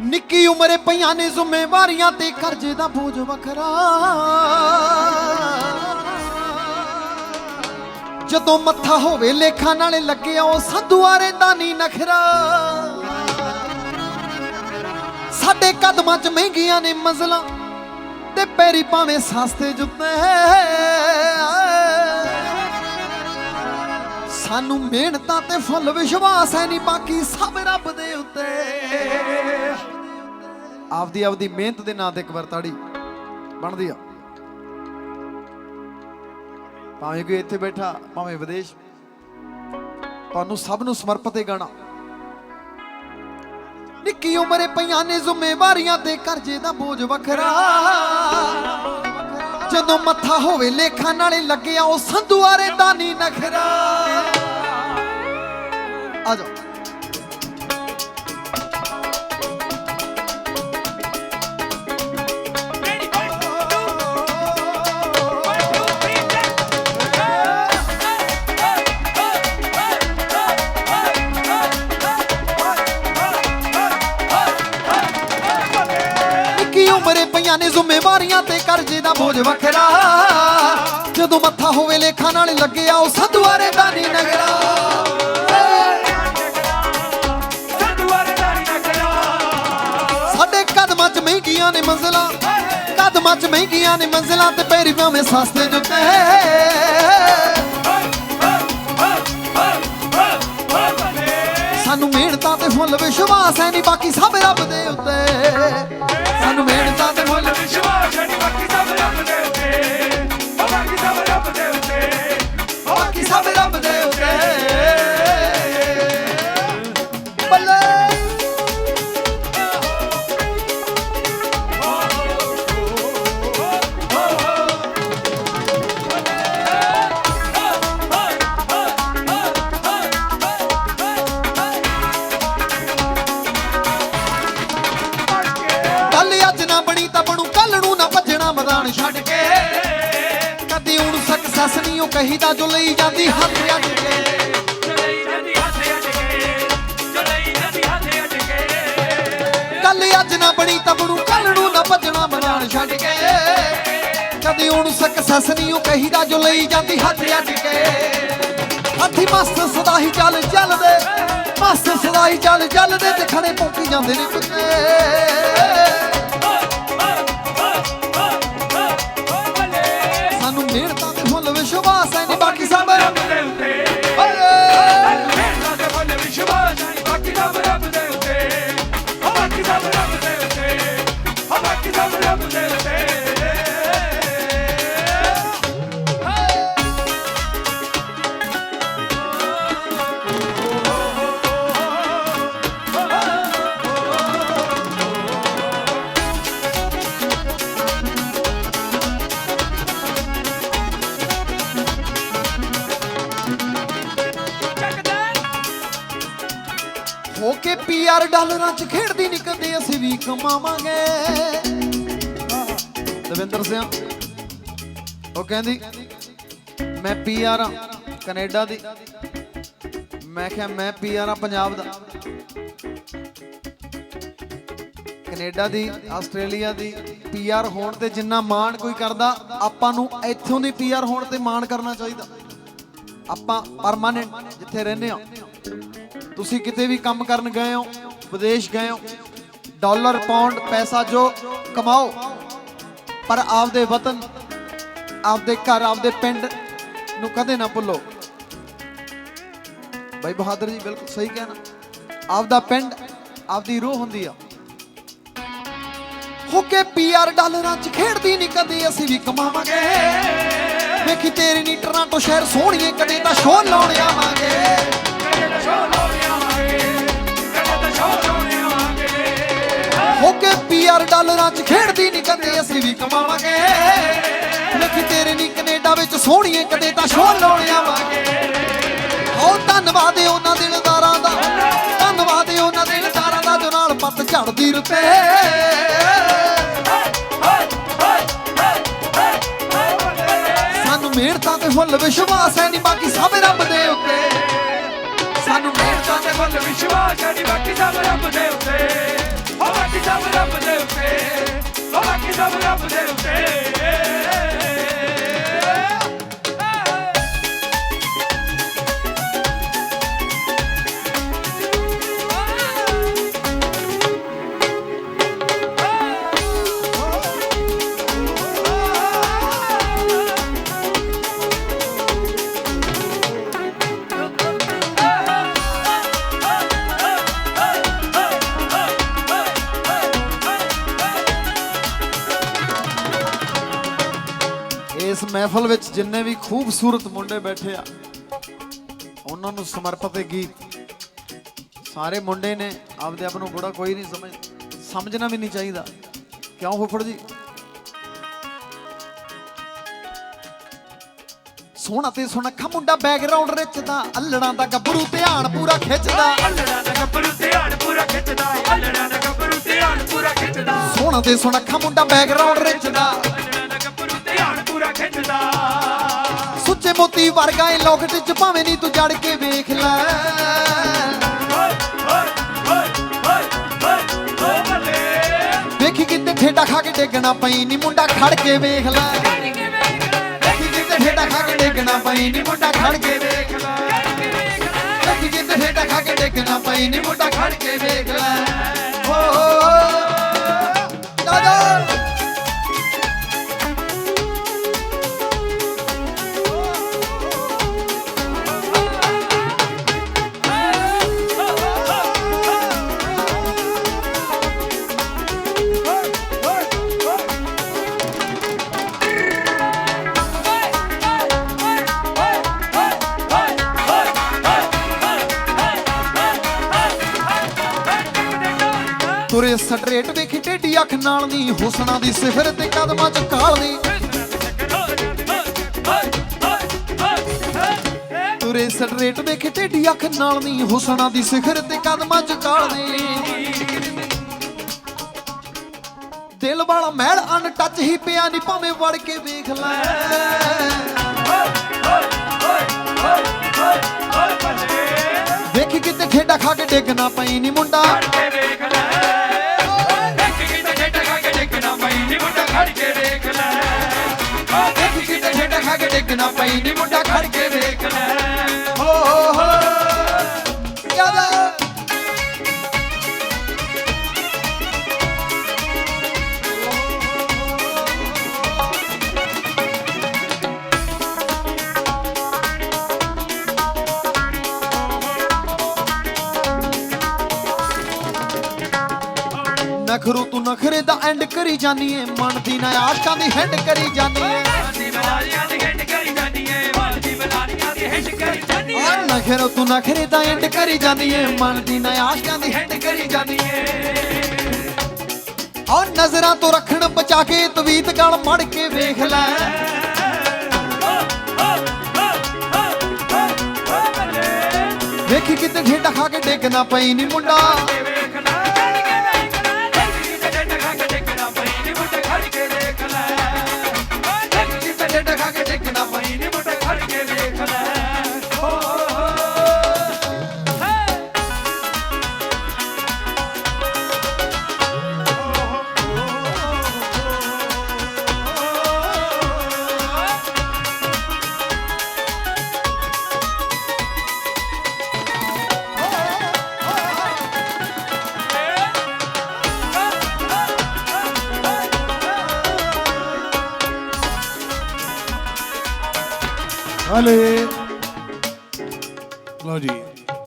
ਨਿੱਕੀ ਉਮਰੇ ਪਈਆਂ ਨੇ ਜ਼ਿੰਮੇਵਾਰੀਆਂ ਤੇ ਕਰਜ਼ੇ ਦਾ ਬੋਝ ਵੱਖਰਾ। ਜਦੋਂ ਮੱਥਾ ਹੋਵੇ ਲੇਖਾਂ ਨਾਲੇ ਲੱਗਿਆ, ਉਹ ਸੰਧੂਆਰੇ ਦਾ ਨਹੀਂ ਨਖਰਾ। ਸਾਡੇ ਕਦਮਾਂ 'ਚ ਮਹਿੰਗੀਆਂ ਨੇ ਮੰਜ਼ਲਾਂ ਤੇ ਪੈਰੀ ਭਾਵੇਂ ਸਸਤੇ ਜੁੱਤੇ। ਸਾਨੂੰ ਮਿਹਨਤਾਂ ਤੇ ਫੁੱਲ ਵਿਸ਼ਵਾਸ ਹੈ ਨਹੀਂ ਬਾਕੀ ਸਭ ਰੱਬ ਦੇ ਉੱਤੇ। ਆਪਦੀ ਆਪਦੀ ਮਿਹਨਤ ਦੇ ਨਾਂ ਤੇ ਇੱਕ ਵਾਰ ਤਾੜੀ। ਬਣਦੀ ਆ। ਭਾਵੇਂ ਕੋਈ ਇੱਥੇ ਬੈਠਾ, ਭਾਵੇਂ ਵਿਦੇਸ਼। ਤੁਹਾਨੂੰ ਸਭ ਨੂੰ ਸਮਰਪਿਤ ਇਹ ਗਾਣਾ। ਨਿੱਕੀ ਉਮਰੇ ਪਈਆਂ ਨੇ ਜ਼ਿੰਮੇਵਾਰੀਆਂ ਤੇ ਕਰਜ਼ੇ ਦਾ ਬੋਝ ਵੱਖਰਾ। ਜਦੋਂ ਮੱਥਾ ਹੋਵੇ ਲੇਖਾਂ ਨਾਲੇ ਲੱਗਿਆ ਉਹ ਸੰਧੂਆਰੇ ਦਾ ਨਖਰਾ। ਆ ਜਾਓ। ਜ਼ਿੰਮੇਵਾਰੀਆਂ ਤੇ ਕਰਜ਼ੇ ਦਾ ਬੋਝ ਵੱਖਰਾ। ਜਦੋਂ ਮੱਥਾ ਹੋਵੇ ਲੇਖਾਂ ਨਾਲ ਲੱਗਿਆ ਉਹ ਸੰਧੂਆਰੇ ਦਾ ਨਹੀਂ ਨਗਰਾ। ਸਾਡੇ ਕਦਮਾਂ 'ਚ ਮਹਿੰਗੀਆਂ ਨੇ ਮੰਜ਼ਲਾਂ ਕਦਮਾਂ 'ਚ ਮਹਿੰਗੀਆਂ ਨੇ ਮੰਜ਼ਲਾਂ ਤੇ ਪੈਰੀ ਭਾਵੇਂ ਸਸਤੇ ਜੁੱਤੇ। ਸਾਨੂੰ ਮਿਹਨਤਾਂ ਤੇ ਫੁੱਲ ਵਿਸ਼ਵਾਸ ਹੈ ਨਹੀਂ ਬਾਕੀ ਸਭ ਰੱਬ ਭੱਜਣਾ ਛੱਡ ਕੇ। ਕਦੀ ਹੁਣ ਸਕਸੈਸ ਨਹੀਂ ਉਹ ਕਹੀਦਾ ਜੋ ਲਈ ਜਾਂਦੀ ਹੱਥ ਅੱਡ ਕੇ। ਕੱਲ ਅੱਜ ਨਾ ਬਣੀ ਤਾਂ ਕੱਲ ਨੂੰ ਨਾ ਭੱਜਣਾ ਮੈਦਾਨ ਛੱਡ ਕੇ। ਕਦੀ ਹੁਣ ਸਕਸੈਸ ਨਹੀਂ ਉਹ ਕਹੀਦਾ ਜੋ ਲਈ ਜਾਂਦੀ ਹੱਥ ਅੱਡ ਕੇ। ਹੱਥੀ ਮਸਤ ਸਦਾ ਹੀ ਚੱਲ ਚੱਲਦੇ ਮਸਤ ਸਦਾ ਹੀ ਚੱਲ ਚੱਲਦੇ ਤੇ ਖੜੇ ਪੌਂਕੀ ਜਾਂਦੇ ਨੇ ਕੁੱਤੇ। ਕੇ ਪੀਆਰ ਡਾਲਰਾਂ 'ਚ ਖੇਡਦੀ ਨਹੀਂ ਕਦੇ ਅਸੀਂ ਵੀ ਕਮਾਵਾਂਗੇ। ਦਵਿੰਦਰ ਸਿੰਘ ਉਹ ਕਹਿੰਦੀ, ਮੈਂ ਪੀਆਰ ਆ, ਕੈਨੇਡਾ ਦੀ। ਮੈਂ ਕਿਹਾ, ਮੈਂ ਪੀਆਰ ਆ ਪੰਜਾਬ ਦਾ। ਕੈਨੇਡਾ ਦੀ, ਆਸਟ੍ਰੇਲੀਆ ਦੀ ਪੀਆਰ ਹੋਣ ਤੇ ਜਿੰਨਾ ਮਾਣ ਕੋਈ ਕਰਦਾ, ਆਪਾਂ ਨੂੰ ਇੱਥੋਂ ਦੀ ਪੀਆਰ ਹੋਣ ਤੇ ਮਾਣ ਕਰਨਾ ਚਾਹੀਦਾ। ਆਪਾਂ ਪਰਮਾਨੈਂਟ ਜਿੱਥੇ ਰਹਿੰਦੇ ਆ ਤੁਸੀਂ ਕਿਤੇ ਵੀ ਕੰਮ ਕਰਨ ਗਏ ਹੋ, ਵਿਦੇਸ਼ ਗਏ ਹੋ, ਡਾਲਰ ਪਾਉਂਡ ਪੈਸਾ ਜੋ ਕਮਾਓ, ਪਰ ਆਪਦੇ ਵਤਨ, ਆਪਦੇ ਘਰ, ਆਪਦੇ ਪਿੰਡ ਨੂੰ ਕਦੇ ਨਾ ਭੁੱਲੋ। ਬਾਈ ਬਹਾਦਰ ਜੀ, ਬਿਲਕੁਲ ਸਹੀ ਕਹਿਣਾ। ਆਪਦਾ ਪਿੰਡ, ਆਪਦੀ ਰੂਹ ਹੁੰਦੀ ਆ। ਹੋ ਕੇ ਪੀਆਰ ਡਾਲਰਾਂ 'ਚ ਖੇਡਦੀ ਨਹੀਂ ਕਦੇ, ਅਸੀਂ ਵੀ ਕਮਾਵਾਂਗੇ। ਵੇਖੀ ਤੇਰੀ ਨੀ ਟਰਾਂਟੋ ਸ਼ਹਿਰ ਸੋਹਣੀਏ ਕਦੇ ਤਾਂ ਸ਼ੋਅ ਲਾਉਣ ਆਵਾਂਗੇ। ਹੋ ਕੇ ਪੀਆਰ ਡਾਲਰਾਂ 'ਚ ਖੇਡਦੀ ਨਹੀਂ ਕਦੇ, ਅਸੀਂ ਵੀ ਕਮਾਵਾਂਗੇ। ਵੇਖੀ ਤੇਰੇ ਨੀ ਕੈਨੇਡਾ ਵਿੱਚ ਸੋਹਣੀਏ ਕਦੇ ਤਾਂ ਸ਼ੋਅ ਲਾਉਣ ਆਵਾਂਗੇ। ਹੋ ਧੰਨਵਾਦ ਏ ਉਹਨਾਂ ਦਿਲਦਾਰਾਂ ਦਾ, ਧੰਨਵਾਦ ਉਹਨਾਂ ਦਿਲਦਾਰਾਂ ਦਾ ਜੋ ਨਾਲ ਪੱਤ ਝੜਦੀ ਰੁੱਤੇ। ਸਾਨੂੰ ਮਿਹਨਤਾਂ ਤੇ ਫੁੱਲ ਵਿਸ਼ਵਾਸ ਹੈ ਨਹੀਂ ਬਾਕੀ ਸਭ ਰੱਬ ਦੇ ਉੱਤੇ। ਸਾਨੂੰ ਮਿਹਨਤਾਂ ਤੇ ਫੁੱਲ ਵਿਸ਼ਵਾਸ ਹੈ ਨੀ, ਬਾਕੀ ਸਭ ਰੱਬ ਦੇ ਉੱਤੇ। ਉਹ ਬਾਕੀ ਸਭ ਰੱਬ ਦੇ ਉੱਤੇ। ਉਹ ਬਾਕੀ ਸਭ ਰੱਬ ਦੇ ਉੱਤੇ। ਮਹਿਫਲ ਵਿੱਚ ਜਿੰਨੇ ਵੀ ਖੂਬਸੂਰਤ ਮੁੰਡੇ ਬੈਠੇ ਆ ਉਹਨਾਂ ਨੂੰ ਸਮਰਪਿਤ ਇਹ ਗੀਤ। ਸਾਰੇ ਮੁੰਡੇ ਨੇ ਆਪਦੇ ਆਪ ਨੂੰ ਬੁੜਾ ਕੋਈ ਨਹੀਂ ਸਮਝ ਸਮਝਣਾ ਵੀ ਨਹੀਂ ਚਾਹੀਦਾ। ਕਿਉਂ ਫੁੱਫੜ ਜੀ? ਸੋਹਣਾ ਤੇ ਸੁਨੱਖਾ ਮੁੰਡਾ ਬੈਕਗ੍ਰਾਉਂਡ ਰਿਚ ਦਾ ਅల్లੜਾਂ ਦਾ ਗੱਭਰੂ ਧਿਆਨ ਪੂਰਾ ਖਿੱਚਦਾ। ਅੱਲੜਾ ਦਾ ਗੱਭਰੂ ਧਿਆਨ ਪੂਰਾ ਖਿੱਚਦਾ ਅੱਲੜਾ ਦਾ ਗੱਭਰੂ ਧਿਆਨ ਪੂਰਾ ਖਿੱਚਦਾ। ਸੋਹਣਾ ਤੇ ਸੁਨੱਖਾ ਮੁੰਡਾ ਬੈਕਗ੍ਰਾਉਂਡ ਰਿਚ ਦਾ ਮੋਤੀ ਵਰਗਾ ਏ ਲੋਕਟ ਚ ਭਾਵੇਂ ਨਹੀਂ ਤੂੰ ਜੜ ਕੇ ਵੇਖ ਲੈ। ਓਏ ਕਿਤੇ ਠੇਡਾ ਖਾ ਕੇ ਡੇਗਣਾ ਪਈ ਨੀ, ਮੁੰਡਾ ਖੜ ਕੇ ਵੇਖ ਲੈ। ਵੇਖੀ ਕਿਤੇ ਠੇਡਾ ਖਾ ਕੇ ਡੇਗਣਾ ਪਈ ਨੀ, ਮੁੰਡਾ ਖੜ ਕੇ ਵੇਖ ਲੈ। ਵੇਖੀ ਕਿਤੇ ਠੇਡਾ ਖਾ ਕੇ ਡੇਗਣਾ ਪਈ ਨੀ, ਮੁੰਡਾ ਖੜ ਕੇ ਵੇਖ ਲੈ। ਓ ਦਾਦਾ ਤੁਰੇ ਸਟਰੇਟ ਵੇਖੀ ਟੇਢੀ ਅੱਖ ਨਾਲ ਨੀ, ਹੁਸਨਾ ਦੀ ਸਿਫਰ ਤੇ ਕਦਮਾਂ ਚ ਕਾਲ ਕਾਲਦੀ ਤੁਰੇ ਸਟਰੇਟ ਵੇਖੀ ਟੇਢੀ ਅੱਖ ਨਾਲ ਨੀ, ਹੁਸਨਾ ਦੀ ਸਿਖਰ ਤੇ ਕਦਮਾਂ ਚ ਕਾਲਦੀ ਦਿਲ ਵਾਲਾ ਮਹਿਲ ਅਨ ਟੱਚ ਹੀ ਪਿਆ ਨੀ, ਭਾਵੇਂ ਵੜ ਕੇ ਵੇਖ ਲੈ। ਵੇਖੀ ਕਿਤੇ ਠੇਡਾ ਖਾ ਕੇ ਡੇਗਣਾ ਪਈ ਨੀ ਮੁੰਡਾ। ਠੇਡਾ ਪਈ ਨੀ ਮੁੰਡਾ ਖੜ ਕੇ ਵੇਖ ਲੈ। ਹੋ ਹੋ ਹੋ। ਨਖਰੂ ਤੂੰ ਨਖਰੇ ਦਾ ਐਂਡ ਕਰੀ ਜਾਨੀ ਏ। ਮਨ ਦੀ ਨਾ ਆਸ਼ਕਾਂ ਦੀ ਹੈਂਡ ਕਰੀ ਜਾਨੀ ਏ। ਨਖਰੂ ਤੂੰ ਨਖਰੇ ਦਾ ਐਂਡ ਕਰੀ ਜਾਨੀ ਏ, ਮਨ ਦੀ ਨਾ ਆਸ਼ਕਾਂ ਦੀ ਹੈਂਡ ਕਰੀ ਜਾਨੀ ਏ। ਆ ਨਜ਼ਰਾਂ ਤੋਂ ਰੱਖਣ ਬਚਾ ਕੇ ਤਵੀਤ ਗਲ ਮੜ ਕੇ ਵੇਖ ਲੈ। ਵੇਖੀ ਕਿਤੇ ਢੇਡਾ ਖਾ ਕੇ ਡੇਗਣਾ ਪਈ ਨੀ ਮੁੰਡਾ। ਖਾ ਕੇ Valeu! Aplaudir.